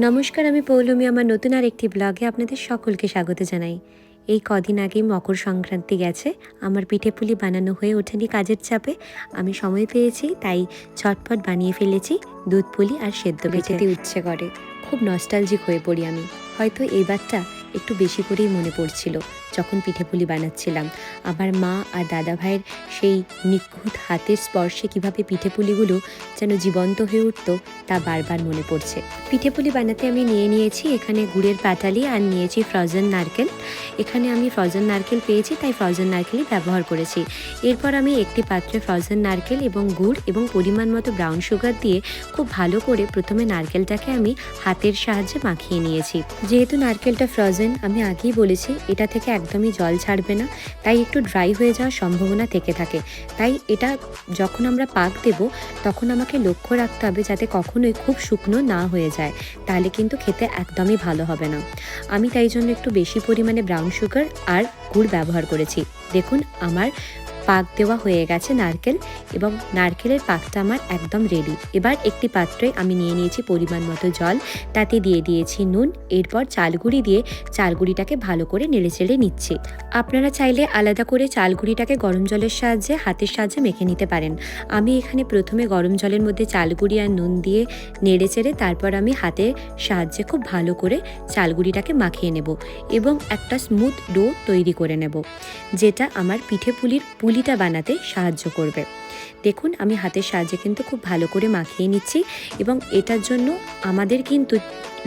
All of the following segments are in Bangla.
নমস্কার, আমি পৌলমি। আমার নতুন আর একটি ব্লগে আপনাদের সকলকে স্বাগত জানাই। এই কদিন আগেই মকর সংক্রান্তি গেছে। আমার পিঠে পুলি বানানো হয়ে ওঠেনি কাজের চাপে। আমি সময় পেয়েছি, তাই ছটপট বানিয়ে ফেলেছি দুধ পুলি আর সেদ্ধ বেঁচেতে উচ্ছে করে। খুব নস্টালজিক হয়ে পড়ি আমি। হয়তো এইবারটা একটু বেশি করেই মনে পড়ছিল। যখন পিঠে পুলি বানাচ্ছিলাম, আমার মা আর দাদা ভাইয়ের সেই নিখুঁত হাতের স্পর্শে কীভাবে পিঠে পুলিগুলো যেন জীবন্ত হয়ে উঠতো, তা বারবার মনে পড়ছে। পিঠে পুলি বানাতে আমি নিয়ে নিয়েছি এখানে গুড়ের পাটালি আর নিয়েছি ফ্রোজেন নারকেল। এখানে আমি ফ্রোজেন নারকেল পেয়েছি, তাই ফ্রোজেন নারকেলই ব্যবহার করেছি। এরপর আমি একটি পাত্রে ফ্রোজেন নারকেল এবং গুড় এবং পরিমাণ মতো ব্রাউন সুগার দিয়ে খুব ভালো করে প্রথমে নারকেলটাকে আমি হাতের সাহায্যে মাখিয়ে নিয়েছি। যেহেতু নারকেলটা ফ্রোজেন, আমি আগেই বলেছি, এটা থেকে একদমই জল ছাড়বে না। তাই একটু ড্রাই হয়ে যাওয়ার সম্ভাবনা থেকে থাকে। তাই এটা যখন আমরা পাক দেব, তখন আমাকে লক্ষ্য রাখতে হবে যাতে কখনোই খুব শুকনো না হয়ে যায়। তাহলে কিন্তু খেতে একদমই ভালো হবে না। আমি তাই জন্য একটু বেশি পরিমাণে ব্রাউন সুগার আর গুড় ব্যবহার করেছি। দেখুন, আমার পাক দেওয়া হয়ে গেছে নারকেল এবং নারকেলের পাকটা আমার একদম রেডি এবার একটি পাত্রে আমি নিয়ে নিয়েছি পরিমাণ মতো জল, তাতে দিয়ে দিয়েছি নুন, এরপর চালগুড়ি দিয়ে চালগুড়িটাকে ভালো করে নেড়ে চেড়ে নিচ্ছি। আপনারা চাইলে আলাদা করে চালগুড়িটাকে গরম জলের সাহায্যে, হাতের সাহায্যে মেখে নিতে পারেন। আমি এখানে প্রথমে গরম জলের মধ্যে চালগুড়ি আর নুন দিয়ে নেড়ে চেড়ে তারপর আমি হাতের সাহায্যে খুব ভালো করে চালগুড়িটাকে মাখিয়ে নেব এবং একটা স্মুথ ডো তৈরি করে নেব, যেটা আমার পিঠে পুলির পুলিটা বানাতে সাহায্য করবে। দেখুন, আমি হাতের সাহায্যে কিন্তু খুব ভালো করে মাখিয়ে নিচ্ছি এবং এটার জন্য আমাদের কিন্তু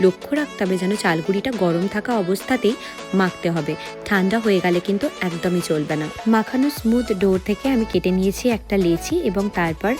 লক্ষ্য রাখতে হবে যেন চালগুড়িটা গরম থাকা অবস্থাতেই মাখতে হবে। ঠান্ডা হয়ে গেলে কিন্তু একদমই চলবে না। মাখানো স্মুথ ডোর থেকে আমি কেটে নিয়েছি একটা লেচি এবং তারপর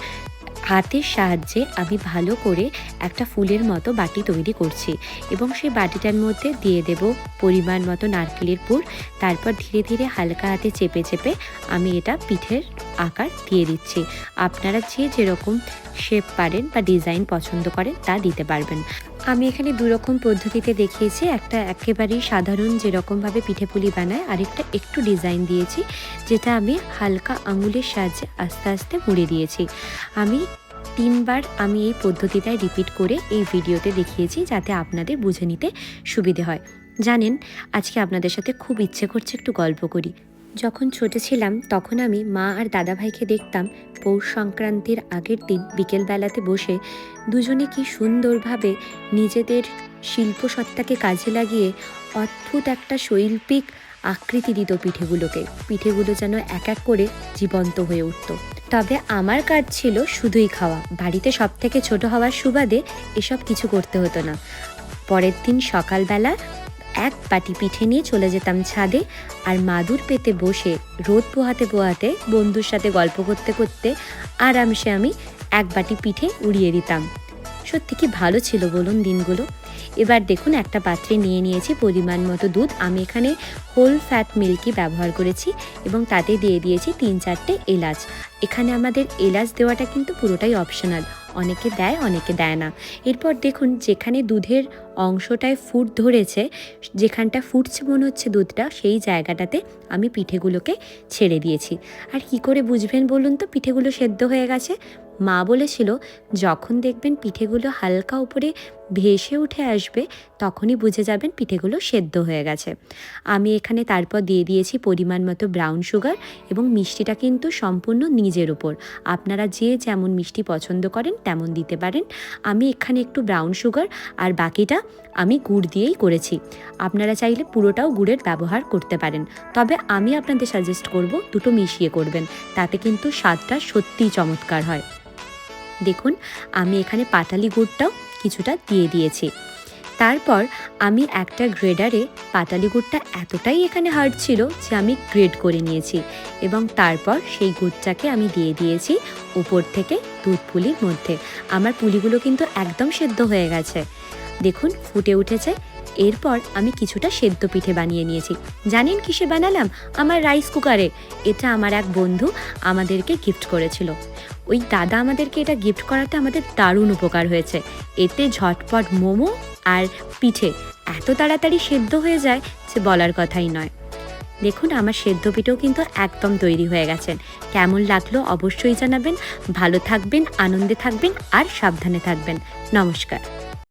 হাতের সাহায্যে আমি ভালো করে একটা ফুলের মতো বাটি তৈরি করছি এবং সেই বাটিটার মধ্যে দিয়ে দেব পরিমাণ মতো নারকেলের পুর। তারপর ধীরে ধীরে হালকা হাতে চেপে চেপে আমি এটা পিঠের আকার দিয়ে দিচ্ছি। আপনারা যে যেরকম শেপ পারেন বা ডিজাইন পছন্দ করেন তা দিতে পারবেন। আমি এখানে দু রকম পদ্ধতিতে দেখিয়েছি। একটা একেবারেই সাধারণ যেরকমভাবে পিঠে পুলি বানায়, আরেকটা একটু ডিজাইন দিয়েছি, যেটা আমি হালকা আঙুলের সাহায্যে আস্তে আস্তে মুড়ে দিয়েছি। আমি তিনবার আমি এই পদ্ধতিটাই রিপিট করে এই ভিডিওতে দেখিয়েছি, যাতে আপনাদের বুঝে নিতে সুবিধে হয়। জানেন, আজকে আপনাদের সাথে খুব ইচ্ছে করছে একটু গল্প করি। যখন ছোট ছিলাম, তখন আমি মা আর দাদা ভাইকে দেখতাম পৌষ সংক্রান্তির আগের দিন বিকেলবেলাতে বসে দুজনে কি সুন্দরভাবে নিজেদের শিল্পসত্তাকে কাজে লাগিয়ে অদ্ভুত একটা শৈল্পিক আকৃতি দিত পিঠেগুলোকে। পিঠেগুলো যেন এক এক করে জীবন্ত হয়ে উঠত। তবে আমার কাজ ছিল শুধুই খাওয়া। বাড়িতে সব থেকে ছোট হওয়ার সুবাদে এসব কিছু করতে হতো না। পরের দিন সকালবেলা এক বাটি পিঠে নিয়ে চলে যেতাম ছাদে আর মাদুর পেতে বসে রোদ পোহাতে পোহাতে বন্ধুর সাথে গল্প করতে করতে আরামসে আমি এক বাটি পিঠে উড়িয়ে দিতাম। সত্যি কি ভালো ছিল বলুন দিনগুলো? এবার দেখুন একটা পাত্রে নিয়ে নিয়েছি পরিমাণ মতো দুধ। আমি এখানে হোল ফ্যাট মিল্কই ব্যবহার করেছি এবং তাতে দিয়ে দিয়েছি তিন চারটে এলাচ। এখানে আমাদের এলাচ দেওয়াটা কিন্তু পুরোটাই অপশনাল অনেকে দেয় অনেকে দেয় না। এরপর দেখুন যেখানে দুধের অংশটায় ফুট ধরেছে, যেখানটা ফুটছে মনে হচ্ছে দুধটা, সেই জায়গাটাতে আমি পিঠেগুলোকে ছেড়ে দিয়েছি। আর কি করে বুঝবেন বলুন তো? পিঠেগুলো সেদ্ধ হয়ে গেছে। মা বলেছিল, যখন দেখবেন পিঠেগুলো হালকা উপরে ভেসে উঠে আসবে, তখনই বুঝে যাবেন পিঠেগুলো সেদ্ধ হয়ে গেছে। আমি এখানে তারপর দিয়ে দিয়েছি পরিমাণ মতো ব্রাউন সুগার এবং মিষ্টিটা কিন্তু সম্পূর্ণ নিজের ওপর আপনারা যে যেমন মিষ্টি পছন্দ করেন, তেমন দিতে পারেন। আমি এখানে একটু ব্রাউন সুগার আর বাকিটা আমি গুড় দিয়েই করেছি। আপনারা চাইলে পুরোটাও গুড়ের ব্যবহার করতে পারেন। তবে আমি আপনাদের সাজেস্ট করব দুটো মিশিয়ে করবেন। তাতে কিন্তু স্বাদটা সত্যিই চমৎকার হয়। দেখুন, আমি এখানে পাটালি গুড়টাও কিছুটা দিয়ে দিয়েছি। তারপর আমি একটা গ্রেডারে পাটালি গুড়টা এতটাই এখানে হার্ড ছিল যে আমি গ্রেড করে নিয়েছি এবং তারপর সেই গুড়টাকে আমি দিয়ে দিয়েছি উপর থেকে দুধ পুলির মধ্যে। আমার পুলিগুলো কিন্তু একদম সেদ্ধ হয়ে গেছে। দেখুন, ফুটে উঠেছে। এরপর আমি কিছুটা সেদ্ধ পিঠে বানিয়ে নিয়েছি। জানেন কিসে বানালাম? আমার রাইস কুকারে। এটা আমার এক বন্ধু আমাদেরকে গিফট করেছিল। ওই দাদা আমাদেরকে এটা গিফট করাতে আমাদের দারুণ উপকার হয়েছে। এতে ঝটপট মোমো আর পিঠে এত তাড়াতাড়ি সেদ্ধ হয়ে যায় যে বলার কথাই নয়। দেখুন, আমার সেদ্ধ পিঠেও কিন্তু একদম তৈরি হয়ে গেছেন কেমন লাগল অবশ্যই জানাবেন। ভালো থাকবেন, আনন্দে থাকবেন আর সাবধানে থাকবেন। নমস্কার।